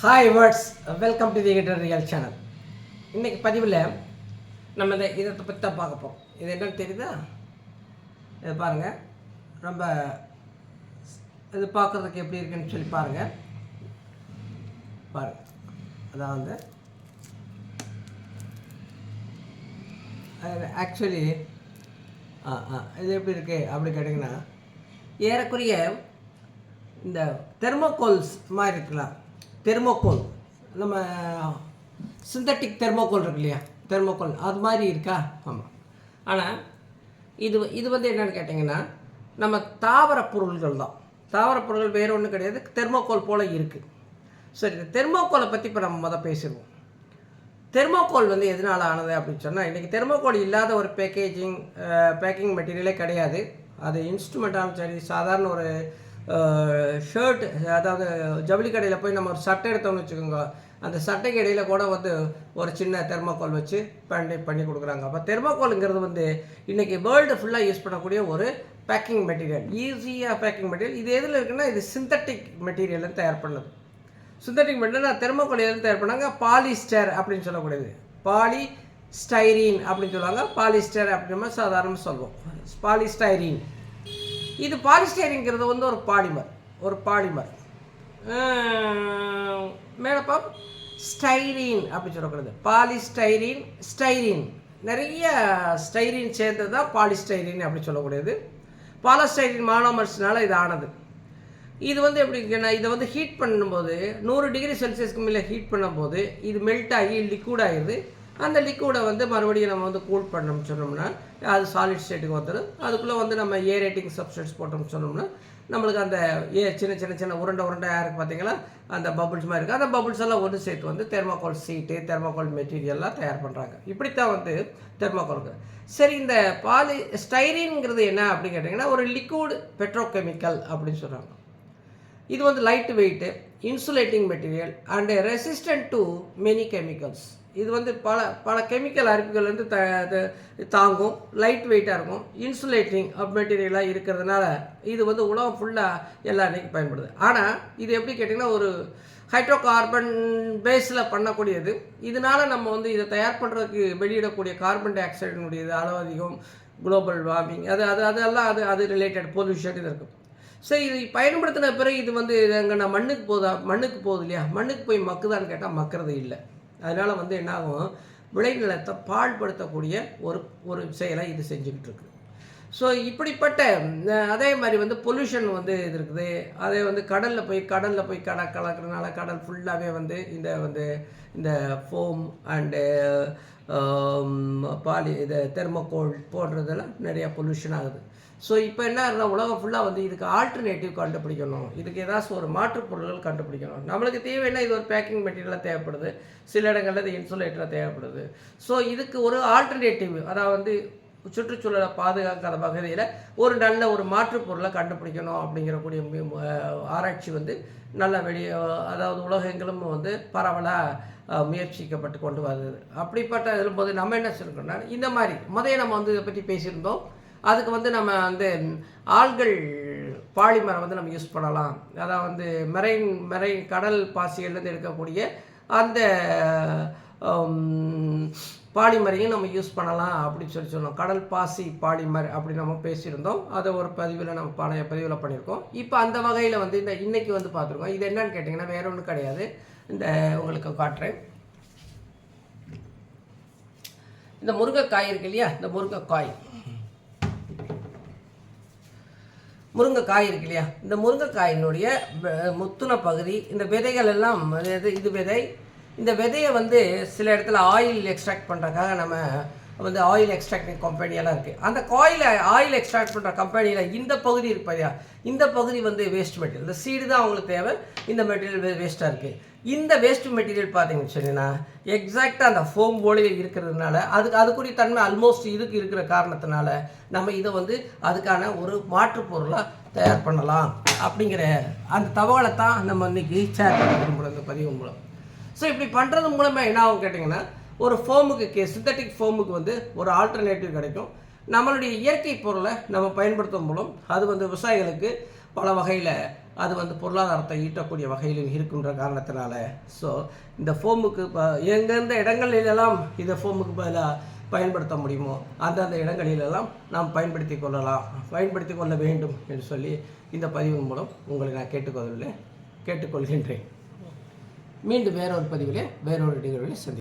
Hi words welcome to the real channel இன்றைக்கி பதிவில் நம்ம இந்த இதை பற்றி தான் பார்க்க போகிறோம் இது என்னென்னு தெரியுதா? இது பாருங்கள் ரொம்ப இது பார்க்குறதுக்கு எப்படி இருக்குன்னு சொல்லி பாருங்கள் பாருங்கள் அதாவது ஆக்சுவலி ஆ ஆ இது எப்படி இருக்குது அப்படி கேட்டிங்கன்னா ஏறக்குறைய இந்த தெர்மோகோல்ஸ் மாதிரி இருக்கலாம். தெர்மோகோல். நம்ம சிந்தட்டிக் தெர்மோகோல் இருக்கு இல்லையா? தெர்மோகோல். அது மாதிரி இருக்கா? ஆமாம் ஆனால் இது இது வந்து என்னென்னு கேட்டிங்கன்னா நம்ம தாவர பொருள்கள் தான். தாவர பொருள்கள் வேறு ஒன்றும் கிடையாது. தெர்மோகோல் போல் இருக்குது சரி இந்த தெர்மோகோலை பற்றி இப்போ நம்ம மொதல் பேசிடுவோம். தெர்மோகோல் வந்து எதனால் ஆனது அப்படின்னு சொன்னால் இன்றைக்கி தெர்மோகோல் இல்லாத ஒரு பேக்கேஜிங் பேக்கிங் மெட்டீரியலே கிடையாது. அது இன்ஸ்ட்ருமெண்ட்டாலும் சரி சாதாரண ஒரு ஷர்ட் அதாவது ஜவுளி கடையில் போய் நம்ம ஒரு சட்டை எடுத்தோம்னு வச்சுக்கோங்க. அந்த சட்டைக்கு இடையில கூட வந்து ஒரு சின்ன தெர்மோகோல் வச்சு பண்ணி பண்ணி கொடுக்குறாங்க. அப்போ தெர்மோகோலுங்கிறது வந்து இன்றைக்கி வேர்ல்டு ஃபுல்லாக யூஸ் பண்ணக்கூடிய ஒரு பேக்கிங் மெட்டீரியல் ஈஸியாக பேக்கிங் மெட்டீரியல் இது எதில் இருக்குன்னா இது சிந்தட்டிக் மெட்டீரியல் தயார் பண்ணது. சிந்தட்டிக் மெட்டீரியல் தெர்மோகோல் எதுவும் தயார் பண்ணாங்க பாலிஸ்டர் அப்படின்னு சொல்லக்கூடியது. பாலி ஸ்டைரீன் அப்படின்னு சொல்லுவாங்க. பாலிஸ்டர் அப்படின்னு சாதாரணமாக சொல்லுவோம். பாலிஸ்டைரீன் இது பாலிஸ்டைரிங்கிறது வந்து ஒரு பாலிமர் ஒரு பாலிமர். மேலப்பா ஸ்டைரீன் அப்படின்னு சொல்லக்கூடாது பாலிஸ்டைரீன் ஸ்டைரீன். நிறைய ஸ்டைரீன் சேர்ந்தது தான் பாலிஸ்டைரீன் அப்படி சொல்லக்கூடியது. பாலஸ்டைரீன் மானோமர்ஸ்னால இது ஆனது. இது வந்து எப்படி இருக்குன்னா இதை வந்து ஹீட் பண்ணும்போது நூறு டிகிரி செல்சியஸ்க்கு மேலே ஹீட் பண்ணும்போது இது மெல்ட் ஆகி லிக்விட் ஆகிடுது அந்த லிக்விடை வந்து மறுபடியும் நம்ம வந்து கூல் பண்ணோம்னு சொன்னோம்னா அது சாலிட் ஸ்டேட்டுக்கு வந்துடும் அதுக்குள்ளே வந்து நம்ம ஏ ரேட்டிங் சப்ஸ்டன்ஸ் போட்டோம்னு சொன்னோம்னா நம்மளுக்கு அந்த ஏ சின்ன சின்ன சின்ன உருண்டை உருண்டையாக இருக்குது பார்த்தீங்களா அந்த பபுள்ஸ் மாதிரி இருக்குது அந்த பபுள்ஸ் எல்லாம் ஒன்று சேர்த்து வந்து தெர்மாக்கோல் சீட்டு தெர்மாக்கோல் மெட்டீரியல்லாம் தயார் பண்ணுறாங்க இப்படித்தான் வந்து தெர்மாக்கோலுக்கு சரி இந்த பாலி ஸ்டைரின்ங்கிறது என்ன அப்படின்னு கேட்டிங்கன்னா ஒரு லிக்விட் பெட்ரோகெமிக்கல் அப்படின்னு சொல்கிறாங்க இது வந்து light weight insulating material and resistant to many chemicals இது வந்து பல பல கெமிக்கல் அரிப்புகள் வந்து த தாங்கும் லைட் வெயிட்டாக இருக்கும். இன்சுலேட்டிங் மெட்டீரியலாக இருக்கிறதுனால இது வந்து உலகம் ஃபுல்லாக எல்லா அன்றைக்கும் பயன்படுது. ஆனால் இது எப்படி கேட்டிங்கன்னா ஒரு ஹைட்ரோ கார்பன் பேஸில் பண்ணக்கூடியது. இதனால நம்ம வந்து இதை தயார் பண்ணுறதுக்கு வெளியிடக்கூடிய கார்பன் டை ஆக்சைடினுடைய அளவு அதிகம் குளோபல் வார்மிங் அது அது அதெல்லாம் அது அது ரிலேட்டட் பொல்யூஷன் இது இருக்கும். சரி இது பயன்படுத்தின பிறகு இது வந்து எங்கன்னா மண்ணுக்கு போதா மண்ணுக்கு போகுது இல்லையா? மண்ணுக்கு போய் மக்குதான்னு கேட்டால் மக்கிறது இல்லை. அதனால் வந்து என்னாகும்? விளைநிலத்தை பாழ்படுத்தக்கூடிய ஒரு ஒரு செயலை இது செஞ்சுக்கிட்டு இருக்கு. ஸோ இப்படிப்பட்ட அதே மாதிரி வந்து பொல்யூஷன் வந்து இது இருக்குது. அதே வந்து கடலில் போய் கடலில் போய் கட கலக்கிறதுனால கடல் ஃபுல்லாகவே வந்து இந்த வந்து இந்த ஃபோம் அண்டு பாலி இது தெர்மோகோல் போடுறதெல்லாம் நிறையா பொல்யூஷன் ஆகுது. ஸோ இப்போ என்ன ஆகுதுன்னா உலகம் ஃபுல்லாக வந்து இதுக்கு ஆல்டர்னேட்டிவ் கண்டுபிடிக்கணும். இதுக்கு ஏதாச்சும் ஒரு மாற்றுப் பொருள்கள் கண்டுபிடிக்கணும். நம்மளுக்கு தேவைன்னா இது ஒரு பேக்கிங் மெட்டீரியலாக தேவைப்படுது. சில இடங்களில் இது இன்சுலேட்டராக தேவைப்படுது. ஸோ இதுக்கு ஒரு ஆல்டர்னேட்டிவ் அதாவது வந்து சுற்றுச்சூழலை பாதுகாக்காத வகையில் ஒரு நல்ல ஒரு மாற்றுப் பொருளை கண்டுபிடிக்கணும் அப்படிங்கிற கூடிய ஆராய்ச்சி வந்து நல்ல வெளியே அதாவது உலகங்களும் வந்து பரவலாக முயற்சிக்கப்பட்டு கொண்டு வருது. அப்படிப்பட்ட இருக்கும்போது நம்ம என்ன சொல்லிருக்கோம்னா இந்த மாதிரி முதல்ல நம்ம வந்து இதை பற்றி பேசியிருந்தோம். அதுக்கு வந்து நம்ம வந்து ஆள்கள் பாலிமரை வந்து நம்ம யூஸ் பண்ணலாம். அதாவது வந்து மெரைன் மெரைன் கடல் பாசிகள்லேருந்து எடுக்கக்கூடிய அந்த பாலிமரையும் நம்ம யூஸ் பண்ணலாம் அப்படின்னு சொல்லி சொன்னோம். கடல் பாசி பாலிமர் அப்படின்னு நம்ம பேசியிருந்தோம். அதை ஒரு பதிவில் நம்ம பழைய பதிவில் பண்ணியிருக்கோம். இப்போ அந்த வகையில் வந்து இந்த இன்றைக்கி வந்து பார்த்துருக்கோம். இது என்னன்னு கேட்டிங்கன்னா வேற ஒன்றும் கிடையாது. இந்த உங்களுக்கு காட்டுறேன். இந்த முருங்கைக்காய் இருக்கு இல்லையா? இந்த முருங்கைக்காய். முருங்கைக்காய் இருக்கு இல்லையா? இந்த முருங்கைக்காயினுடைய முத்துன பகுதி இந்த விதைகள் எல்லாம் இது விதை இந்த விதையை வந்து சில இடத்துல ஆயில் எக்ஸ்ட்ராக்ட் பண்ணுறதுக்காக நம்ம வந்து ஆயில் எக்ஸ்ட்ராக்டிங் கம்பெனியெல்லாம் இருக்குது அந்த காயில் ஆயில் எக்ஸ்ட்ராக்ட் பண்ணுற கம்பெனியில் இந்த பகுதி இருக்கு இந்த பகுதி வந்து வேஸ்ட் மெட்டீரியல் இந்த சீடு தான் அவங்களுக்கு தேவை. இந்த மெட்டீரியல் வேஸ்ட்டாக இருக்குது இந்த வேஸ்ட் மெட்டீரியல் பார்த்தீங்கன்னு சொன்னீங்கன்னா எக்ஸாக்டாக அந்த ஃபோம் போலே இருக்கிறதுனால அதுக்கு அதுக்குரிய தன்மை ஆல்மோஸ்ட் இதுக்கு இருக்கிற காரணத்தினால நம்ம இதை வந்து அதுக்கான ஒரு மாற்றுப்பொருளாக தயார் பண்ணலாம். அப்படிங்கிற அந்த தகவலை தான் நம்ம இன்றைக்கி ஷேர் பண்ண விரும்புகிறோம் இந்த பதிவு மூலம். ஸோ இப்படி பண்ணுறது மூலமாக என்ன ஆகும் கேட்டிங்கன்னா ஒரு ஃபோமுக்கு கே சிந்தட்டிக் ஃபோமுக்கு வந்து ஒரு ஆல்டர்னேட்டிவ் கிடைக்கும். நம்மளுடைய இயற்கை பொருளை நம்ம பயன்படுத்தும் மூலம் அது வந்து விவசாயிகளுக்கு பல வகையில் அது வந்து பொருளாதாரத்தை ஈட்டக்கூடிய வகையிலும் இருக்கின்ற காரணத்தினால. ஸோ இந்த ஃபோமுக்கு இப்போ எங்கெந்த இடங்களிலெல்லாம் இந்த ஃபோமுக்கு பதிலாக பயன்படுத்த முடியுமோ அந்தந்த இடங்களிலெல்லாம் நாம் பயன்படுத்தி கொள்ளலாம். பயன்படுத்தி கொள்ள வேண்டும் என்று சொல்லி இந்த பதிவின் மூலம் உங்களை நான் கேட்டுக்கொள்ளவில்லை கேட்டுக்கொள்கின்றேன். மீண்டும் வேறொரு பதிவிலே வேறொரு நிகழ்வில் சந்தி